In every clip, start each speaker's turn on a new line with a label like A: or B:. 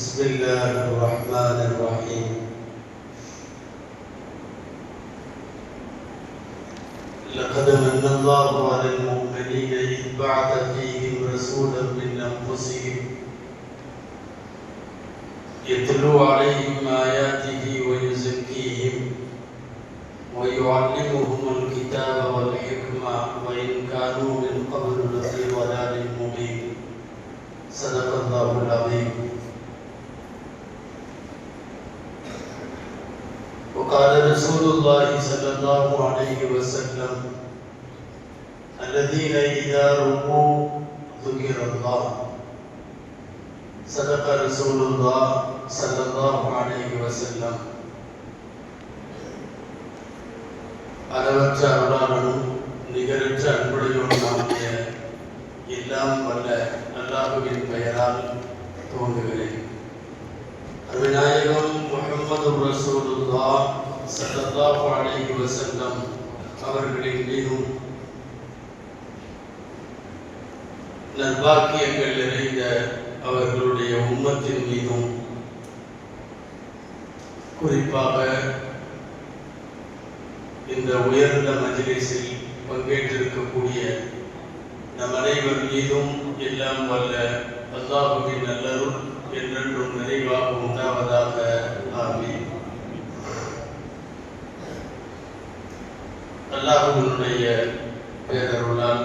A: بسم الله الرحمن الرحيم. لقد من الله على المؤمنين إذ بعث فيهم رسولا من أنفسهم يتلو عليهم آياته ويزكيهم ويعلمهم الكتاب والحكمة وإن كانوا من قبل لفي ضلال مبين. صدق الله العظيم. وقال رسول الله صلى الله عليه وسلم الذين إذا ركوا ذكر الله صدق رسول الله صلى الله عليه وسلم அளவற்ற அருளாளனும் நிகரற்ற அன்புடையோனாகிய எல்லாம் வல்ல அல்லாஹுவின் பெயரால் துவங்குகிறேன் அருநாயகம் முகமது ரசூலுல்லா சல்லல்லாஹு அலைஹி வஸல்லம் அவர்களின் மீதும் நல்வாக்கியங்கள் நிறைந்த அவர்களுடைய உம்மத்தின் மீதும் குறிப்பாக இந்த உயர்ந்த மஜிலிஸில் பங்கேற்றிருக்கக்கூடிய நம் அனைவர் மீதும் எல்லாம் வல்ல அல்லாஹுவின் நல்லருள் என்றென்றும் நிறைவாக உண்டாவதாக. ஆமீன். அல்லாஹ் உன்னுடைய பேரருளால்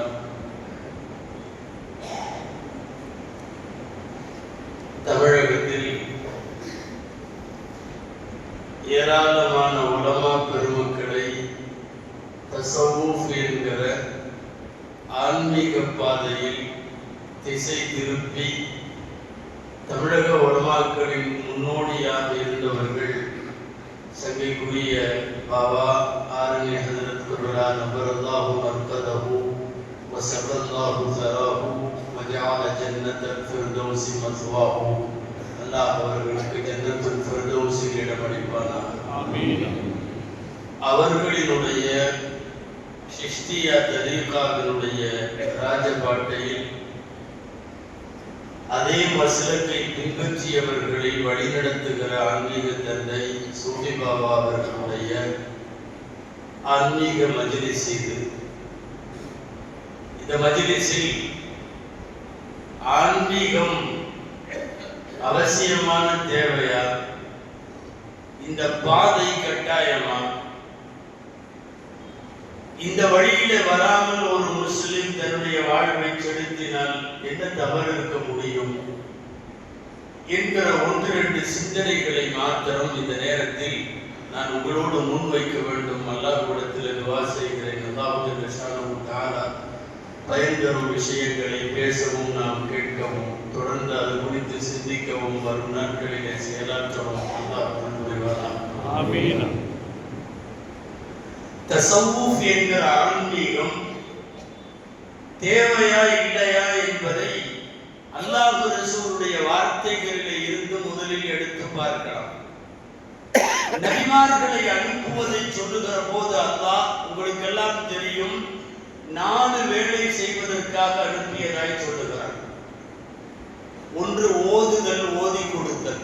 A: வசபல்லாஹு சராஹு வஜால ஜன்னத்தல் ஃபிர்தௌசி மத்வாஹு அல்லாஹ் அவர்களுக்கு ஜன்னத்துல் ஃபிர்தௌஸில் இடமளிப்பானாக அவர்களினுடைய சிஷ்டியா தரீகாவினுடைய ராஜபாட்டையில் அதே மசலத்தை பின்பற்றியவர்களை வழிநடத்துகிற ஆன்மீக தந்தை சூஃபி பாபா அவர்களுடைய ஆன்மீக மஜ்லிஸ் இது. இந்த மஜ்லிஸில் ஆன்மீகம் அவசியமான தேவையா இந்த பாதை கட்டாயமா இந்த வழியில வராமல் ஒரு முஸ்லிம் தன்னுடைய வாழ்வை செலுத்தினால் என்ன தவறு இருக்க முடியும்? என்கிற ஒன்று ரெண்டு சிந்தனைகளை மாத்திரம் இந்த நேரத்தில் நான் உங்களோடு முன்வைக்க வேண்டும். அல்லாஹ்விடத்தில் துவா செய்கிறேன். அல்லாஹ் தாரா பயன்தரும் விஷயங்களை பேசவும் நாம் கேட்கவும் தொடர்ந்து அது குறித்து சிந்திக்கவும் வரும் நாட்களிலே செயலாற்றவும் அல்லாஹ் தசவுஃப் என்கிற ஆன்மீகம் தேவையா இல்லையா என்பதை அல்லாஹ் ரசூலுடைய வார்த்தைகளில் இருந்து முதலில் எடுத்து பார்க்கலாம். நபிமார்களை அனுப்புவதை சொல்லுகிற போது அல்லாஹ் உங்களுக்கெல்லாம் தெரியும் நாலு வேலை செய்வதற்காக அனுப்பியதாய் சொல்லுகிறார் ஒன்று ஓதுதல் ஓதி கொடுத்தல்.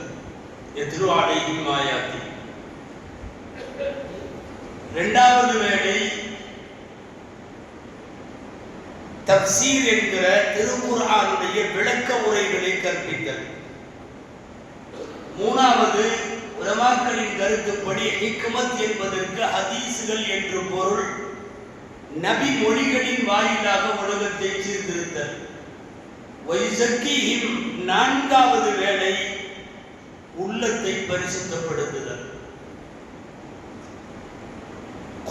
A: எதிரோ அடையும் மாயாத்தி இரண்டாவது வேலை தப்சீர் என்கிற திருக்குர்ஆனுடைய விளக்க உரைகளை கற்பித்தல். மூணாவது உலமாக்களின் கருத்துப்படி ஹிக்மத் என்பதற்கு ஹதீசுகள் என்று பொருள் நபி மொழிகளின் வாயிலாக உலகத்தை சீர்திருத்தல் வைசக்கியின் நான்காவது வேலை உள்ளத்தை பரிசுத்தப்படுத்துதல்.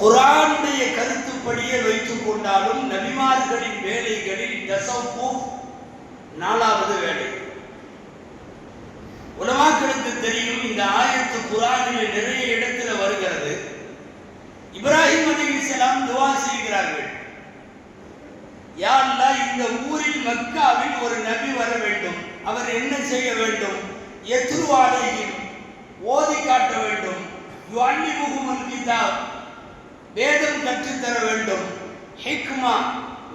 A: குரானுடைய கருத்துப்படியே வைத்துக் கொண்டாலும் நபிமார்களின் வேலைகளில் தசவ்வுஃப் நாலாவது வேலை உலமாக்களுக்கு தெரியும் இந்த ஆயத்து குரானில் நிறைய இடத்துல வருகிறது. இப்ராஹிம் அலிசலாம் துவா செய்கிறார்கள். யா இந்த ஊரில் மக்காவில் ஒரு நபி வர வேண்டும். அவர் என்ன செய்ய வேண்டும்? எத்ருவாலையும் ஓதி காட்ட வேண்டும். யுஅல்லிமுஹுமுல் கிதாப் வேதம் கற்றுத்தர வேண்டும். ஹிக்மா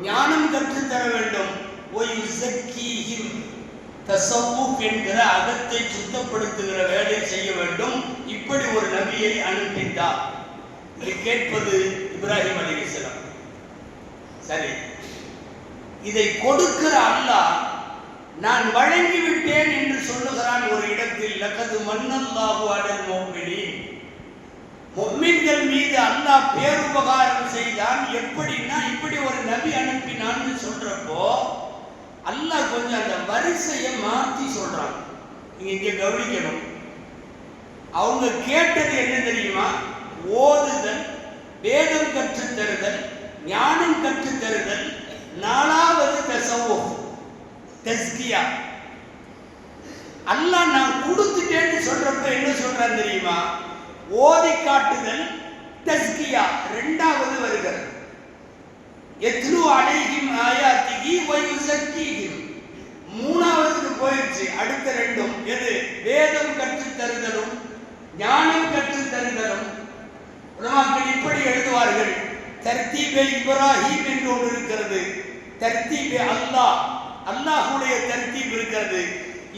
A: ஞானம் கற்றுத்தர வேண்டும். ஒயுசக்கீஹிம் தசவுக் என்கிற அகத்தை சுத்தப்படுத்துகிற வேலை செய்ய வேண்டும். இப்படி ஒரு நபியை அனுப்பித்தார் என்று கேட்பது இப்ராஹிம் அலைஹிஸ்ஸலாம் சரி. இதை கொடுக்கிற அல்லாஹ் நான் வழங்கிவிட்டேன் என்று சொல்லுகிறான் ஒரு இடத்தில் லக்கது மன்னல்லாஹு அடல் மோமினி மொம்மின்கள் மீது அல்லாஹ் பேருபகாரம் செய்தான். எப்படின்னா இப்படி ஒரு நபி அனுப்பினான்னு சொல்றப்போ அல்லாஹ் கொஞ்சம் அந்த வரிசையை மாற்றி சொல்றான். நீங்க இங்கே கவனிக்கணும். அவங்க கேட்டது என்ன தெரியுமா? ஓதுதல் வேதம் கற்றுத் தருதல் ஞானம் கற்றுத் தருதல் நாலாவது தசவோ தஸ்கியா. அல்ல நான் கொடுத்துட்டேன்னு சொல்றப்ப என்ன சொல்றான் தெரியுமா? ஓதி காட்டுதல் தஸ்கியா. ரெண்டாவது வருகிறது எத்லு அலைஹிம் ஆயாத்திகி வயுசக்கீஹிம். மூணாவதுக்கு போயிடுச்சு. அடுத்த ரெண்டும் எது? வேதம் கற்றுத் தருதலும் ஞானம் கற்றுத் தருதலும் உலமாக்கள் இப்படி எழுதுவார்கள் தர்த்தீபே இப்ராஹிம் என்று ஒன்று இருக்கிறது. தர்த்தீபே அல்லாஹ் அல்லாஹுடைய தர்த்தீப் இருக்கிறது.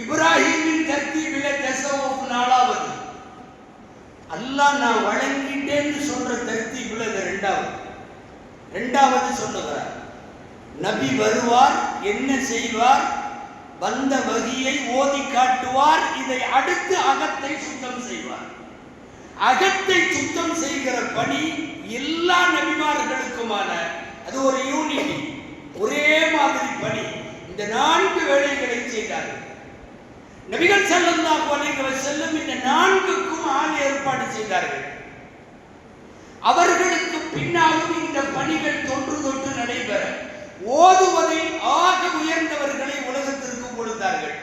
A: இப்ராஹிமின் தர்த்தீபில தசவுப் நாலாவது. அல்லாஹ் நான் வழங்கிட்டேன்னு சொல்ற தர்த்தீபில் இது ரெண்டாவது. ரெண்டாவது சொல்லுகிறார் நபி வருவார் என்ன செய்வார் வந்த வகியை ஓதி காட்டுவார் இதை அடுத்து அகத்தை சுத்தம் செய்வார். அகத்தை சுத்தம் செய்கிற பணி எல்லா நபிமார்களுக்குமான அது ஒரு யூனிட்டி ஒரே மாதிரி பணி. இந்த நான்கு வேலைகளை செய்தார்கள். நபிகள் செல்லம் தான் செல்லும் இந்த நான்குக்கும் ஆள் ஏற்பாடு செய்தார்கள். அவர்களுக்கு பின்னாலும் இந்த பணிகள் தொன்று தொட்டு நடைபெற ஓதுவதை ஆக உயர்ந்தவர்களை உலகத்திற்கு கொடுத்தார்கள்.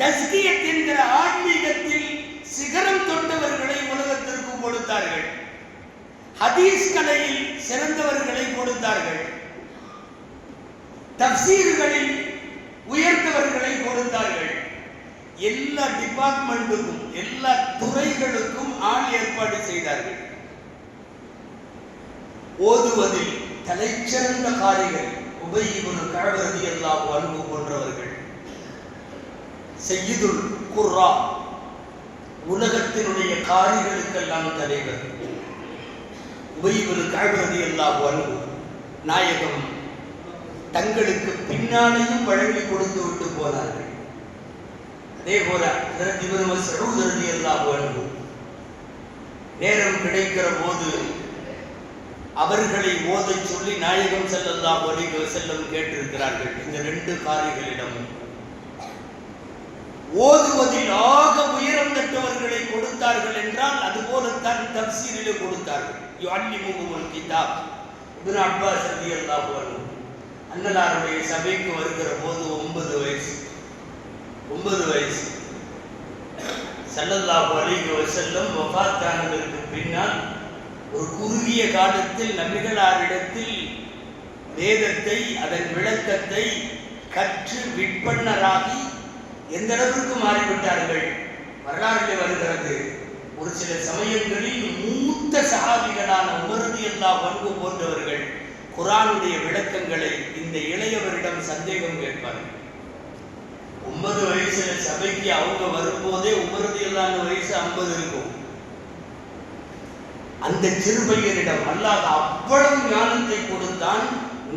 A: தஸ்கியத் என்கிற ஆன்மீகத்தில் சிகரம் தொட்டவர்களை உலகத்திற்கு கொடுத்தார்கள். ஹதீஸ் கலையில் சிறந்தவர்களை கொடுத்தார்கள். தப்சீர்களில் உயர்ந்தவர்களை கொடுத்தார்கள். எல்லா டிபார்ட்மெண்ட்டுக்கும் எல்லா துறைகளுக்கும் ஆள் ஏற்பாடு செய்தார்கள். ஓதுவதில் தலைச்சிறந்த காரிகள் உபயிபுல் கழவரதி எல்லாம் அன்பு போன்றவர்கள். செய்யுதுல் குர்ரா உலகத்தினுடைய காரிகளுக்கெல்லாம் தலைவர். உபயிபுல் கழகதி எல்லாம் அன்பு நாயகம் தங்களுக்கு பின்னாலேயும் வழங்கி கொடுத்து விட்டு போனார்கள். அதே போல அதற்கு சகோதரதி எல்லாம் அன்பு நேரம் கிடைக்கிற போது அவர்களை ஓதச் சொல்லி நாயகம் செல்லல்லா அலைஹி வஸல்லம் கேட்டிருக்கிறார்கள். இந்த ரெண்டு காரிகளிடமும் ஓதுவதில் ஆக உயரம் கொடுத்தார்கள் என்றால் அதுபோலத்தான் தப்சீரிலே கொடுத்தார்கள். யுஅல்லிமுஹுல் கிதாப். இப்னு அப்பாஸ் ரலியல்லாஹு அன்ஹு. அன்னலாருடைய சபைக்கு வருகிற போது ஒன்பது வயசு. ஒன்பது வயசு. ஸல்லல்லாஹு அலைஹி வஸல்லம் வஃபாத்தானதற்கு பின்னால் ஒரு குறுகிய காலத்தில் நபிகளாரிடத்தில் வேதத்தை அதன் விளக்கத்தை கற்று விற்பன்னராகி எந்த அளவிற்கு மாறிவிட்டார்கள்? வரலாற்றில் வருகிறது. ஒரு சில சமயங்களில் மூத்த சகாபிகளான உமரதி எல்லா பண்பு போன்றவர்கள் குரானுடைய விளக்கங்களை இந்த இளையவரிடம் சந்தேகம் கேட்பார்கள். ஒன்பது வயசுல சபைக்கு அவங்க வரும்போதே உமரதி இல்லாத வயசு ஐம்பது இருக்கும். அந்த சிறுபையனிடம் அல்லாத அவ்வளவு ஞானத்தை கொடுத்தான்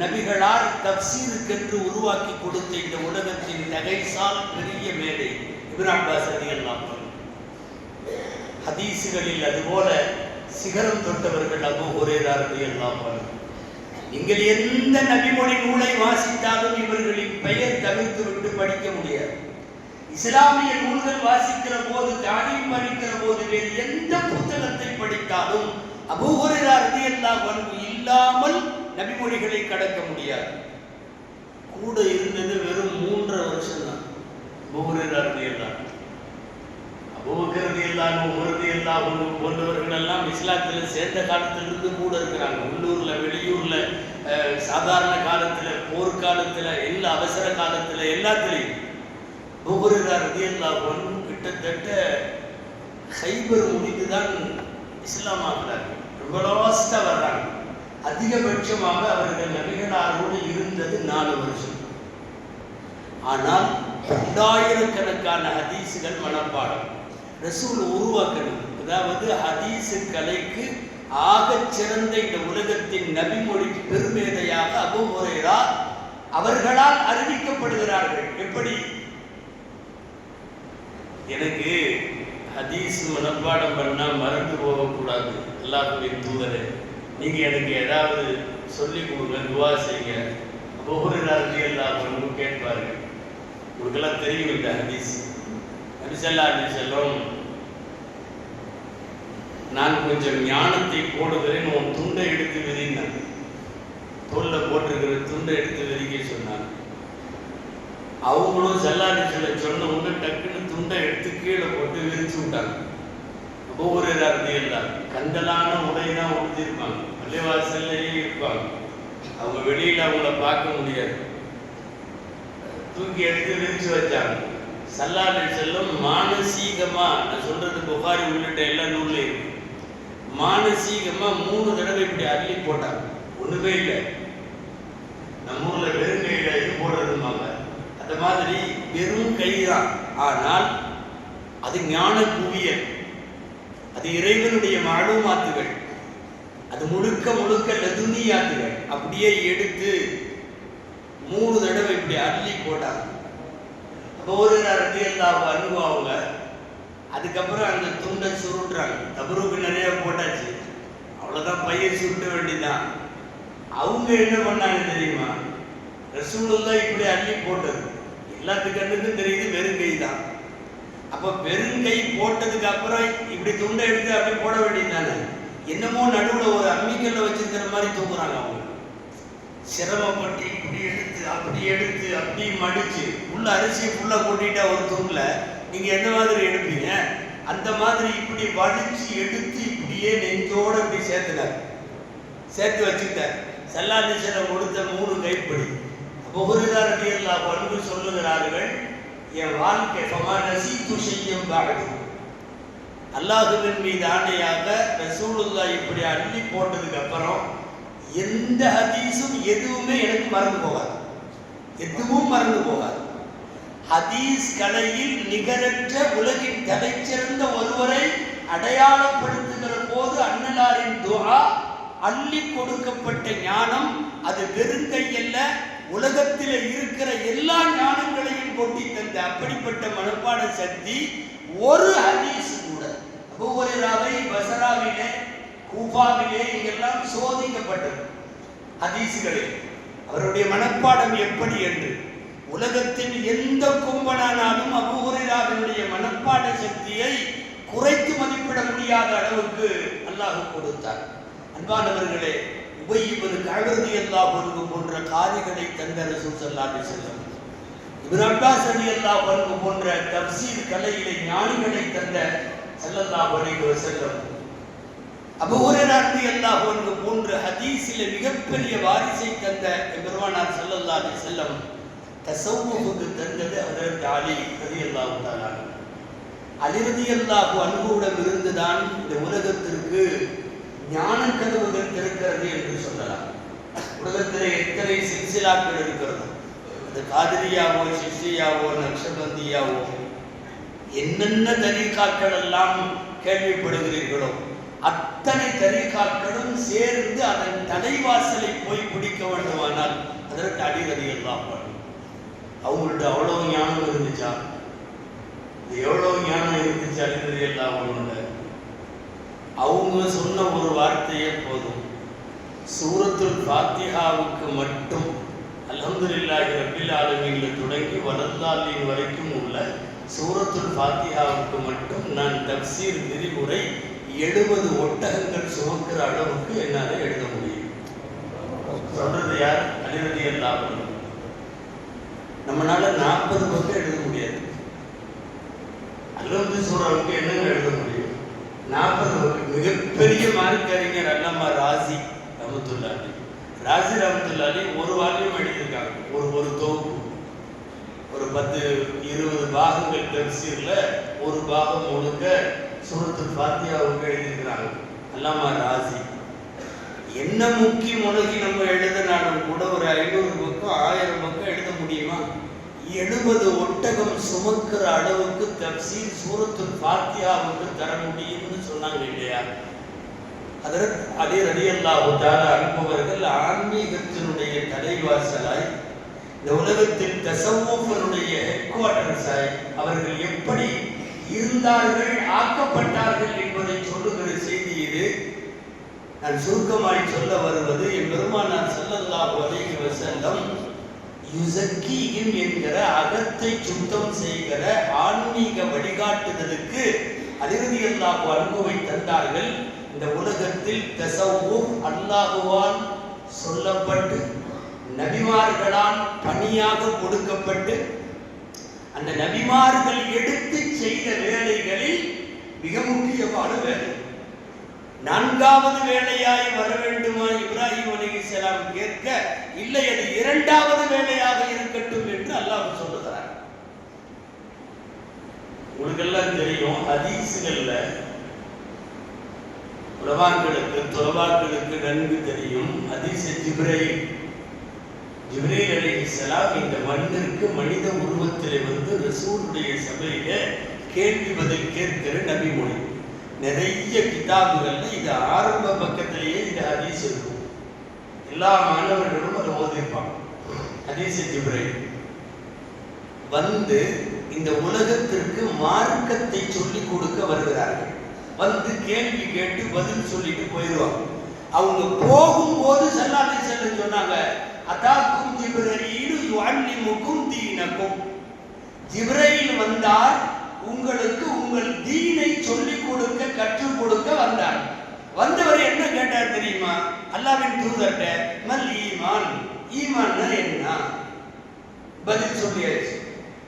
A: நபிகளார் தப்சீருக்கென்று உருவாக்கி கொடுத்த இந்த உலகத்தின் நகைசால் பெரிய மேடை. இப்னு அப்பாஸ் ரலியல்லாஹு ஹதீசுகளில் அதுபோல சிகரம் தொட்டவர்கள் அபு ஹுரைரா எல்லாம் நீங்கள் எந்த நபிமொழி நூலை வாசித்தாலும் இவர்களின் பெயர் தவிர்த்து விட்டு படிக்க முடியாது. இஸ்லாமிய நூல்கள் வாசிக்கிற போது தானியம் படிக்கிற போது வேறு எந்த புத்தகத்தை படித்தாலும் அபூஹுரைரா எல்லாம் அன்ஹு இல்லாமல் நபிமொழிகளை கடக்க முடியாது. கூட இருந்தது வெறும் மூன்றரை வருஷம் தான் அபூஹுரைரா எல்லாம் அபூ அல்லாஹ் போன்றவர்கள் எல்லாம் இஸ்லாத்தில் சேர்ந்த காலத்திலிருந்து கூட இருக்கிறாங்க. உள்ளூர்ல வெளியூர்ல அஹ், சாதாரண காலத்துல போர்க்காலத்துல எல்லா அவசர காலத்துல எல்லாத்துலேயும் ஒவ்வொரு ரதி அல்லாஹ் கிட்டத்தட்ட ஹைபர் முடிந்து தான் இஸ்லாம் ஆகிறார்கள் ரொம்ப லாஸ்டா வர்றாங்க. அதிகபட்சமாக அவர்கள் நபிகளாரோடு இருந்தது நாலு வருஷம். ஆனால் ரெண்டாயிரக்கணக்கான ஹதீஸுகள் மனப்பாடம். ரசூல் உருவாக்கணும். அதாவது ஹதீஸு கலைக்கு ஆகச் சிறந்த இந்த உலகத்தின் நபிமொழி பெருமேதையாக அபு ஹுரைரா அவர்களால் அறிவிக்கப்படுகிறார்கள். எப்படி? எனக்கு ஹதீஸ் மனப்பாடம் பண்ணா மறந்து போகக்கூடாது. அல்லாஹ்வின் தூதரே நீங்க எனக்கு ஏதாவது சொல்லி கொடுங்க துவா செய்யுங்க. ஒவ்வொரு நாளும் எல்லாம் ஒன்று கேட்பார்கள் உங்களுக்கெல்லாம் தெரியும் இந்த ஹதீஸ். நபிசல்லா அலி செல்லம் நான் கொஞ்சம் ஞானத்தை போடுகிறேன் உன் துண்டை எடுத்து விதினான் தோல்ல போட்டிருக்கிற துண்டை எடுத்து விதிக்க சொன்னாங்க அவங்களும் செல்லாடி சொல்ல சொன்ன உடனே டக்குன்னு துண்டை எடுத்து கீழே போட்டு விரிச்சு விட்டாங்க. ஒவ்வொரு எல்லாம். கண்டலான உடை தான் உடுத்திருப்பாங்க. பள்ளிவாசல்லையே இருப்பாங்க. அவங்க வெளியில அவங்கள பார்க்க முடியாது. தூக்கி எடுத்து விரிச்சு வச்சாங்க. சல்லாடி செல்லும் மானசீகமா நான் சொல்றது புகாரி உள்ளிட்ட எல்லா நூல்லையும் இருக்கு. மானசீகமா மூணு தடவை இப்படி அள்ளி போட்டாங்க. ஒண்ணுமே இல்லை. நம்ம ஊர்ல வெறும் கையில இது போடுறதுமாங்க அந்த மாதிரி வெறும் கைதான் ஆனால் அது ஞான குவியல். அது இறைவனுடைய மாலுமாத்துகள் அது முழுக்க முழுக்க லதுனியாத்துகள் அப்படியே எடுத்து மூணு தடவை இப்படி அள்ளி போட்டாங்க. அப்போ ஒரு ரத்தி எல்லாம் அவங்க அதுக்கப்புறம் அந்த துண்டை சுருட்டுறாங்க. தபருக்கு நிறைய போட்டாச்சு. அவ்வளோதான் பையன் சுருட்ட வேண்டியதான் அவங்க என்ன பண்ணாங்க தெரியுமா? ரசூலெல்லாம் இப்படி அள்ளி போட்டது. எல்லாத்துக்கு கண்ணுக்கும் தெரியுது வெறும் கை தான் அப்போ வெறுங்கை போட்டதுக்கு அப்புறம் இப்படி துண்டை எடுத்து அப்படியே போட வேண்டியதானே என்னமோ நடுவில் ஒரு அம்மிக்கல்ல வச்சிருக்கிற மாதிரி தூக்குறாங்க அவங்க. சிரமப்பட்டு இப்படி எடுத்து அப்படி எடுத்து அப்படி மடிச்சு உள்ள அரிசியை ஃபுல்லாக கொட்டிட்டா ஒரு தூங்கலை நீங்க எந்த மாதிரி எடுப்பீங்க அந்த மாதிரி இப்படி வடிச்சு எடுத்து இப்படியே நெஞ்சோட இப்படி சேர்த்துனார் சேர்த்து வச்சுக்கிட்டார். செல்லாதீசனை கொடுத்த மூணு கைப்படி. புகரிதாரடி எல்லாம் பண்பு சொல்லுகிறார்கள் என் வாழ்க்கை ஃபமா நசீத்து செய்யும் பாடு. அல்லாஹுவின் மீது ஆணையாக ரசூலுல்லா இப்படி அள்ளி போட்டதுக்கு அப்புறம் எந்த ஹதீஸும் எதுவுமே எனக்கு மறந்து போகாது. எதுவும் மறந்து போகாது. ஹதீஸ் கலையில் நிகரற்ற உலகின் தலைச்சிறந்த ஒருவரை அடையாளப்படுத்துகிற போது அன்னலாரின் துஆ அள்ளி கொடுக்கப்பட்ட ஞானம் அது வெறுங்கை அல்ல உலகத்தில் இருக்கிற எல்லா ஞானங்களையும் கொட்டி தந்த அப்படிப்பட்ட மனப்பாட சக்தி ஒரு ஹதீஸ் கூட. அபூஹுரைராவை பசராவிலே கூபாவிலே இங்கெல்லாம் சோதிக்கப்பட்டது. ஹதீஸ்களில் அவருடைய மனப்பாடம் எப்படி என்று உலகத்தின் எந்த கும்பனானாலும் அபுஹுரிராவினுடைய மனப்பாட சக்தியை குறைத்து மதிப்பிட முடியாத அளவுக்கு அல்லாஹ் கொடுத்தார். அன்பானவர்களே உபயிபது கழுதி அல்லாஹ் ஒன்று போன்ற காரிகளை தந்த ரசூல் ஸல்லல்லாஹு செல்லும் இவர் அப்பாஸ் அலி அல்லா அன்ஹு போன்ற தப்சீர் கலையிலே ஞானிகளை தந்த ஸல்லல்லாஹு அலைஹி செல்லும் அபூ அல்லா ரலியல்லாஹு போன்ற ஹதீஸிலே மிகப்பெரிய வாரிசை தந்த பெருமானார் ஸல்லல்லாஹு செல்லம் தசவுக்கு தந்தது அதற்கு அலி ரலியல்லாஹு தஆலா. அலிரதி அல்லாஹு அன்புடன் இருந்துதான் இந்த உலகத்திற்கு ஞான கதவுகள் திறக்கிறது என்று சொல்லலாம். உலகத்தில் எத்தனை சிற்சிலாக்கள் இருக்கிறது அது காதிரியாவோ சிஷ்டியாவோ நக்ஷபந்தியாவோ என்னென்ன தரீகாக்கள் எல்லாம் கேள்விப்படுகிறீர்களோ அத்தனை தரீகாக்களும் சேர்ந்து அதன் தலைவாசலை போய் பிடிக்க வேண்டுமானால் அதற்கு அடிரதி எல்லாம் அவங்கள்ட்ட அவ்வளோ ஞானம் இருந்துச்சா? இது எவ்வளோ ஞானம் இருந்துச்சு அடிகதி எல்லாம் ஒன்றுல அவங்க சொன்ன ஒரு வார்த்தையே போதும். சூரத்துல் ஃபாத்திஹாவுக்கு மட்டும் அல்ஹம்துலில்லாஹி ரபில் ஆலமீன்ல தொடங்கி வலல்லாலின் வரைக்கும் உள்ள சூரத்துல் ஃபாத்திஹாவுக்கு மட்டும் நான் தப்சீர் விரிவுரை எழுபது ஒட்டகங்கள் சுமக்கிற அளவுக்கு என்னால் எழுத முடியும். சொல்றது யார்? அலிரதி அல்லாமல் நம்மளால நாற்பது பக்கம் எழுத முடியாது. அறுபது சூறாவுக்கு என்னங்க எழுத முடியும்? நாற்பது மிகப்பெரிய மார்க்கறிஞர் அல்லாமா ராசி ரமத்துல்லாலி ராசி ரமத்துல்லாலி ஒரு வால்யூம் எழுதியிருக்காங்க. ஒரு ஒரு தொகுப்பு. ஒரு பத்து இருபது பாகங்கள் தப்சீர்ல ஒரு பாகம் முழுக்க சுரத்து பாத்தியாவுக்கு எழுதியிருக்கிறாங்க. அல்லாமா ராசி. என்ன முக்கிய உலகி நம்ம எழுதினாலும் கூட ஒரு ஐநூறு பக்கம் ஆயிரம் பக்கம் எழுத முடியுமா? எழுபது ஒட்டகம் சுமக்கிற அளவுக்கு தப்சீல் சூரத்து பாத்தியா வந்து தர முடியும்னு சொன்னாங்க இல்லையா? அதற்கு அதே ரலியல்லாஹு தஆலா அனுபவர்கள் ஆன்மீகத்தினுடைய தலைவாசலாய் இந்த உலகத்தில் தசவுஃபனுடைய ஹெட் குவார்டர்ஸாய் அவர்கள் எப்படி இருந்தார்கள் ஆக்கப்பட்டார்கள் என்பதை சொல்லுகிற செய்தி இது. நான் சுருக்கமாய் சொல்ல வருவது என் பெருமானார் செல்லல்லாஹு அலைஹி வஸல்லம் யுசக்கீஹிம் என்கிற அகத்தை சுத்தம் செய்கிற ஆன்மீக வழிகாட்டுதலுக்கு அதிரதி அல்லாஹு அன்புவை தந்தார்கள். இந்த உலகத்தில் தசவும் அல்லாஹுவால் சொல்லப்பட்டு நபிமார்களால் பணியாக கொடுக்கப்பட்டு அந்த நபிமார்கள் எடுத்து செய்த வேலைகளில் மிக முக்கியமான வேலை. நான்காவது வேலையாய் வர வேண்டுமா? இப்ராஹிம் அலைஹிஸ்ஸலாம் கேட்க இல்லை அது இரண்டாவது வேலையாக இருக்கட்டும் என்று அல்லாஹ் சொல்லுகிறார். உங்களுக்கெல்லாம் தெரியும் ஹதீஸ்கள்ல உலமாக்களுக்கு துலவாக்களுக்கு நன்கு தெரியும் ஹதீஸ் ஜிப்ரை ஜிப்ரீல் அலைஹிஸ்ஸலாம் இந்த மண்ணிற்கு மனித உருவத்திலே வந்து ரசூலுடைய சபையில கேள்வி பதில் கேட்கிற நபிமொழி. நிறைய கிதாபுகள்ல இது ஆரம்ப பக்கத்திலேயே இந்த ஹதீஸ் இருக்கும். எல்லா மாணவர்களும் அதை ஓதிருப்பாங்க. ஹதீஸ் ஜிப்ரைல். வந்து இந்த உலகத்திற்கு மார்க்கத்தை சொல்லிக் கொடுக்க வருகிறார்கள். வந்து கேள்வி கேட்டு பதில் சொல்லிட்டு போயிடுவாங்க. அவங்க போகும்போது சல்லாலை செல்ல சொன்னாங்க அதாக்கும் ஜிப்ரீலு யுஅல்லிமுக்கும் தீனக்கும். ஜிப்ரைல் வந்தார் உங்களுக்கு உங்கள் தீனை சொல்லிக் கொடுக்க கற்றுக் கொடுக்க வந்தார். வந்தவர் என்ன கேட்டார் தெரியுமா? அல்லாவின் தூதர்கிட்ட மல் ஈமான்? ஈமான் என்ன? பதில் சொல்லியாச்சு.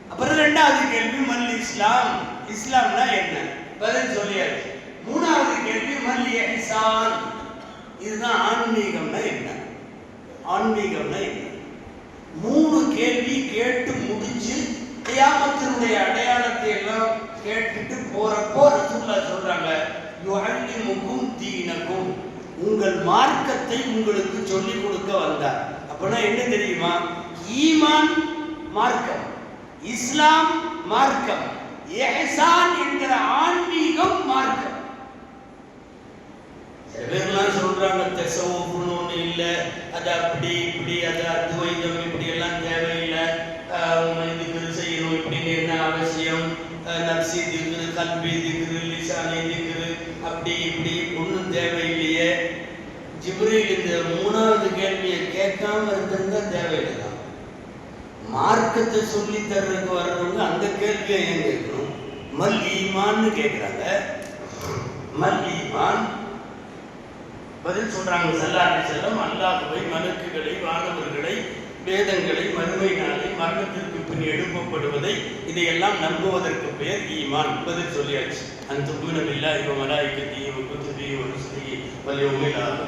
A: அப்புறம் ரெண்டாவது கேள்வி மல் இஸ்லாம்? இஸ்லாம்னா என்ன? பதில் சொல்லியாச்சு. மூணாவது கேள்வி மல் இஹ்சான் இதுதான் ஆன்மீகம்னா என்ன? ஆன்மீகம்னா என்ன? மூணு கேள்வி கேட்டு முடிச்சு கியாமத்தினுடைய அடையாளத்தை எல்லாம் கேட்டுட்டு போறப்போ ரசூல்லா சொல்றாங்க யுஅல்லிமுக்கும் தீனக்கும் உங்கள் மார்க்கத்தை உங்களுக்கு சொல்லிக் கொடுக்க வந்தார். அப்படின்னா என்ன தெரியுமா? ஈமான் மார்க்கம் இஸ்லாம் மார்க்கம் எஹசான் என்கிற ஆன்மீகம் மார்க்கம். சில பேர்லாம் சொல்றாங்க தெசவும் ஒண்ணு இல்ல அது அப்படி இப்படி அது அத்வைதம் இப்படி எல்லாம் தேவை திக்ரு அப்படி இப்படி ஒன்றும் தேவையில்லையே. ஜிப்ரீல் இந்த மூணாவது கேள்வியை கேட்காம இருந்திருந்தா தேவையில்லைதான். மார்க்கத்தை சொல்லி தர்றதுக்கு வர்றவங்க அந்த கேள்வியை ஏன் கேட்கணும்? மல் ஈமான்னு கேட்குறாங்க. மல் ஈமான். பதில் சொல்றாங்க சல்லாட்டி செல்லம் அல்லாஹுவை மனுக்குகளை வானவர்களை வேதங்களை மறுமை நாளை மரணத்திற்கு பின் எழுப்பப்படுவதை இதையெல்லாம் நம்புவதற்கு பெயர் ஈமான். பதில் சொல்லியாச்சு. அந்த பூனமில்லா இவ மலாய்க்கத்தி இவ குத்துபி இவ ருசுலி வலியுமில்லாத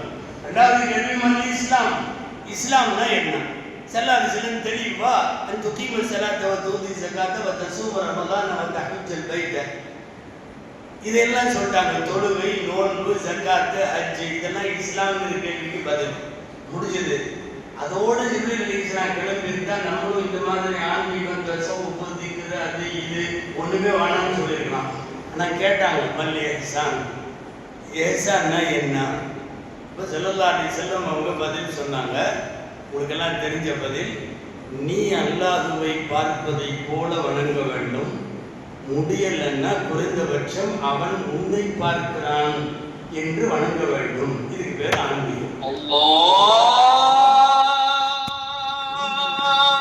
A: ரெண்டாவது கேள்வி மல்லி இஸ்லாம். இஸ்லாம்னா என்ன? சல்லாது செல்லம் தெளிவா அந்த துகீம சலாத்த தூதி ஜகாத்த வ தசூம நான் வந்து தஹஜ்ஜல் பைத்த. இதெல்லாம் சொல்லிட்டாங்க. தொழுகை நோன்பு ஜக்காத்து ஹஜ்ஜு. இதெல்லாம் இஸ்லாம்ங்கிற கேள்விக்கு பதில். முடிஞ்சது. அதோட ஜிப்ரீல் அலைஹிஸ்ஸலாம் கிளம்பி இருந்தா நம்மளும் இந்த மாதிரி ஆன்மீகம் தசம் உபதிக்கிற அது இது ஒண்ணுமே வேணாம்னு சொல்லியிருக்கலாம். ஆனா கேட்டாங்க மல்லி ஏசான் ஏசான்னா என்ன? இப்போ செல்லல்லா செல்லம் அவங்க பதில் சொன்னாங்க. உங்களுக்கெல்லாம் தெரிஞ்ச பதில் நீ அல்லாதுவை பார்ப்பதை போல வணங்க வேண்டும். முடியலன்னா குறைந்தபட்சம் அவன் உன்னை பார்க்கிறான் என்று வணங்க வேண்டும். இதுக்கு பேர் ஆன்மீகம்.